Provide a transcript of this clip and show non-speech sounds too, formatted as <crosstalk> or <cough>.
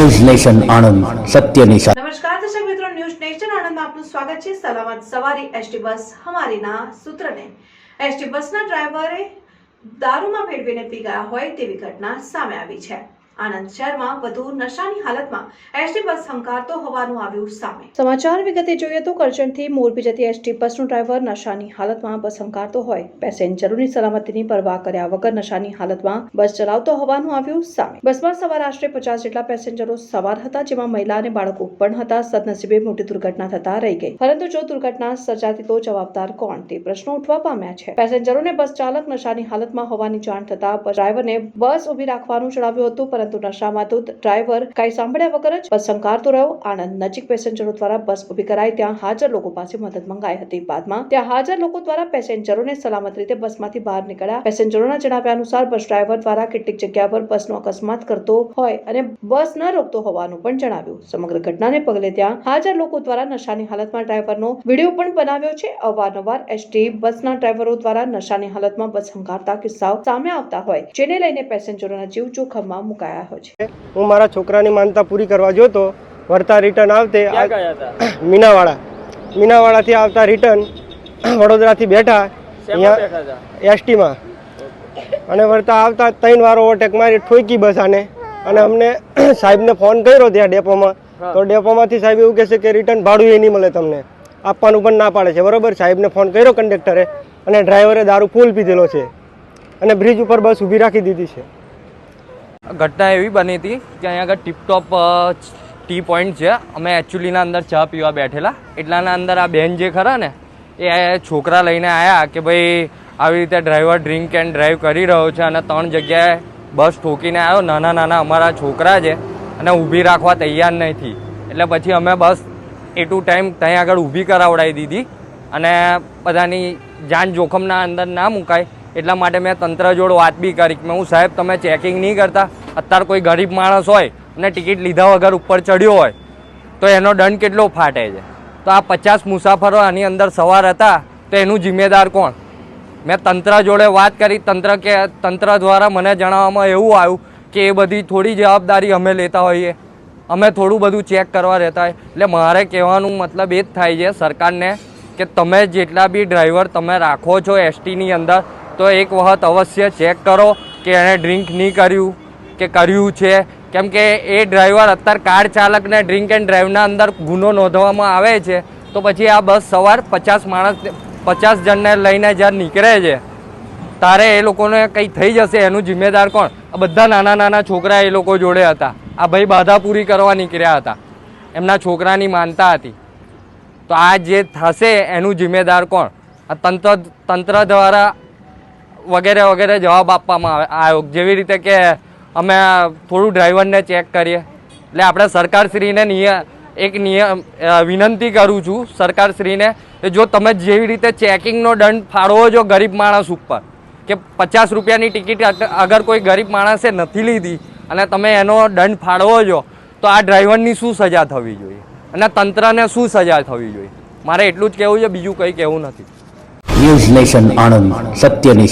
News nation Anand સત્યની સાથે નમસ્કાર, દર્શક મિત્રો, ન્યૂઝ નેશન આણંદમાં આપનું સ્વાગત છે. સલામત સવારી એસટી બસ હમારીના સૂત્રને. એસટી બસના ડ્રાઈવરે દારૂમાં ભેળવીને પી ગયા હોય તેવી ઘટના સામે આવી છે. આણંદ શહેરમાં વધુ નશાની હાલતમાં એસટી બસ હંકારતો હોવાનું આવ્યું સામે. સમાચાર વિગતે જોઈએ તો કરજણથી મોરબી જતી એસટી બસનો ડ્રાઈવર નશાની હાલતમાં બસ હંકારતો હોય. પેસેન્જરોની સલામતીની પરવા કર્યા વગર નશાની હાલતમાં બસ ચલાવતો હોવાનું આવ્યું સામે. બસમાં સવાર આશરે પચાસ જેટલા પેસેન્જરો સવાર હતા, જેમાં મહિલા અને બાળકો પણ હતા. સદનસીબે મોટી દુર્ઘટના થતા રહી ગઈ. પરંતુ જો દુર્ઘટના સર્જાતી તો જવાબદાર કોણ? તે પ્રશ્નો ઉઠવા પામ્યા છે. પેસેન્જરોને બસ ચાલક નશાની હાલતમાં હોવાની જાણ થતા ડ્રાઈવરને બસ ઊભી રાખવાનું જણાવ્યું હતું, પરંતુ નશામાં ધૂત ડ્રાઈવર કાંઈ સાંભળ્યા વગર જ બસ સંકારતો રહ્યો. આણંદ નજીક પેસેન્જરો દ્વારા બસ ઊભી કરાઈ. ત્યાં હાજર લોકો પાસે મદદ મંગાઈ હતી. બાદમાં ત્યાં હાજર લોકો દ્વારા પેસેન્જરોને સલામત રીતે બસમાંથી બહાર નીકળ્યા. પેસેન્જરોના જણાવ્યા અનુસાર, બસ ડ્રાઈવર દ્વારા કેટલીક જગ્યા પર બસનો અકસ્માત કરતો હોય અને બસ ન રોકતો હોવાનું પણ જણાવ્યું. સમગ્ર ઘટનાને પગલે ત્યાં હાજર લોકો દ્વારા નશાની હાલતમાં ડ્રાઈવરનો વીડિયો પણ બનાવ્યો છે. અવારનવાર એસટી બસના ડ્રાઈવરો દ્વારા નશાની હાલતમાં બસ હંકારતા કિસ્સાઓ સામે આવતા હોય, જેને લઈને પેસેન્જરોના જીવ જોખમમાં મુકાયા હોય છે. હું મારા છોકરાની માનતા પૂરી કરવા જોતો વળતા રિટર્ન આવતે મીનાવાળા મીનાવાળાથી મીનાવાડા. મીનાવાડાથી આવતા રિટર્ન વડોદરાથી બેઠા. હતા? એસટીમાં. અને વળતા આવતા ત્રણ વાર ઓવરટેક મારી ઠોકી બસ આને. અને અમને <coughs> સાહેબને ફોન કર્યો ત્યાં ડેપોમાં. તો ડેપોમાંથી સાહેબ એવું કહેશે કે રિટર્ન ભાડું એ નહીં મળે તમને. આપવાનું પણ ના પાડે છે. બરોબર? સાહેબને ફોન કર્યો કંડક્ટરે અને ડ્રાઈવરે દારૂ ફૂલ પીધેલો છે. અને બ્રિજ ઉપર બસ ઊભી રાખી દીધી છે. ઘટના એવી બની હતી કે અહીંયા આગળ ટીપટોપ ટી પોઈન્ટ છે. અમે એકચ્યુઅલીના અંદર ચા પીવા બેઠેલા. એટલાના અંદર આ બેન જે ખરા ને, એ છોકરા લઈને આવ્યા કે ભાઈ આવી રીતે ડ્રાઈવર ડ્રિંક એન્ડ ડ્રાઈવ કરી રહ્યો છે અને ત્રણ જગ્યાએ બસ ઠોકીને આવ્યો નાના નાના અમારા છોકરા છે અને ઊભી રાખવા તૈયાર નથી એટલે પછી અમે બસ એ ટુ ટાઈમ ત્યાં આગળ ઊભી કરાવડાવી દીધી અને બધાની જાન જોખમના અંદર ના મુકાય. એટલા માટે મેં તંત્ર જોડે વાત બી કરી કે હું સાહેબ, તમે ચેકિંગ નહીં કરતા. અત્યારે કોઈ ગરીબ માણસ હોય અને ટિકિટ લીધા વગર ઉપર ચડ્યો હોય, તો એનો દંડ કેટલો ફાટે છે? તો આ પચાસ મુસાફરો આની અંદર સવાર હતા, તો એનું જિમ્મેદાર કોણ? મેં તંત્ર જોડે વાત કરી. તંત્ર કે, તંત્ર દ્વારા મને જણાવવામાં એવું આવ્યું કે એ બધી થોડી જવાબદારી અમે લેતા હોઈએ. અમે થોડું બધું ચેક કરવા રહેતા હોય. એટલે મારે કહેવાનું મતલબ એ જ થાય છે સરકારને કે તમે જેટલા બી ડ્રાઈવર તમે રાખો છો એસટીની અંદર તો એક વખત અવશ્ય ચેક કરો કે એણે ડ્રિંક નહીં કર્યું, કે કર્યું છે. કેમ કે એ ડ્રાઈવર અત્યારે કાર ચાલકને ડ્રિંક એન્ડ ડ્રાઈવના અંદર ગુનો નોંધવામાં આવે છે. તો પછી આ બસ સવાર પચાસ માણસ, પચાસ જણને લઈને જ્યારે નીકળે છે, તારે એ લોકોને કંઈ થઈ જશે? એનું જિમ્મેદાર કોણ? આ બધા નાના નાના છોકરા એ લોકો જોડે હતા. આ ભાઈ બાધા પૂરી કરવા નીકળ્યા હતા. એમના છોકરાની માનતા હતી. તો આ જે થશે, એનું જિમ્મેદાર કોણ? આ તંત્ર તંત્ર દ્વારા વગેરે વગેરે જવાબ આપવામાં આવે આવ્યો જેવી રીતે કે અમે થોડું ડ્રાઈવરને ચેક કરીએ. એટલે આપણે સરકારશ્રીને નિય એક નિયમ વિનંતી કરું છું સરકારશ્રીને કે જો તમે જેવી રીતે ચેકિંગનો દંડ ફાળવો છો ગરીબ માણસ ઉપર, કે પચાસ રૂપિયાની ટિકિટ અગ- અગર કોઈ ગરીબ માણસે નથી લીધી અને તમે એનો દંડ ફાળવો છો, તો આ ડ્રાઈવરની શું સજા થવી જોઈએ? અને તંત્રને શું સજા થવી જોઈએ? મારે એટલું જ કહેવું છે, બીજું કંઈ કહેવું નથી. ન્યૂઝ નેશન આણંદ, સત્યની